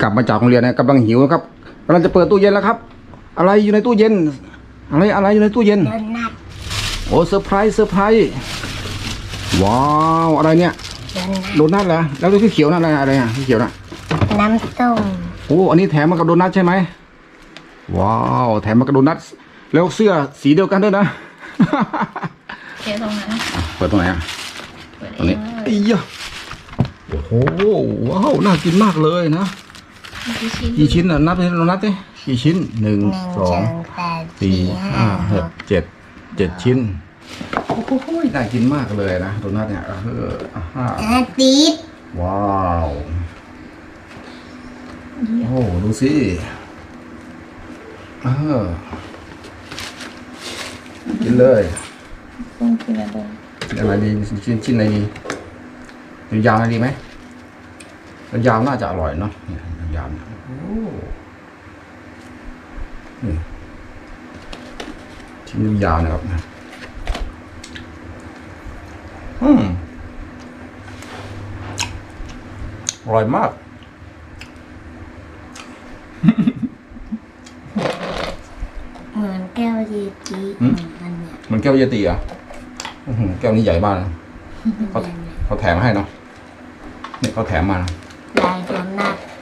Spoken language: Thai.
กลับมาจากโรงเรียนนะกำลังหิวนะครับกำลังจะเปิดตู้เย็นแล้วครับ อะไรอยู่ในตู้เย็น อะไรอะไรอยู่ในตู้เย็น โดนัทโอ้เซอร์ไพรส์เซอร์ไพรส์ว้าวอะไรเนี่ยโดนัทโดนัทเหรอแล้วที่เขียวนั่นอะไรอะไรอะที่เขียวน่ะน้ำส้มโอ้อันนี้แถมมากับโดนัทใช่ไหมว้าวแถมมากับโดนัทแล้วเสื้อสีเดียวกันด้วยนะเทตรงนั้นเปิดตรงไหนอะเปิดตรงนี้เอไอ้ยะโอ้โหว้าวน่ากินมากเลยนะง กี่ชิ้นกี่ชิ้นอะนับดิเรานับดิกี่ชิ้นหนึ่งหนึ่งสองแปดสี่ห้าหกเจ็ดเจ็ดชิ้นโอ้โหน่ากินมากเลยนะโดนัทเนี่ยเอออ่าฮะอาทิตย์ว้าวโอ้ดูสิเออกินเลยต้องกินอะไรกินอะไรดีชิ้นชิ้นไหนดียาวๆหน่อยดีไหม ยาวๆน่าจะอร่อยเนาะเนี่ยยาวๆเนี่ยโอ้นี่ชิ้นยาวๆนะครับอืมอร่อยมาก เหมือนแก้วเยติอืมอันเนี้ยมันแก้วเยติเหรอะแก้วนี้ใหญ่มากนะเขาเขาแถมให้เนาะเนี่ยเขาแถมมานะ ลายโดนัท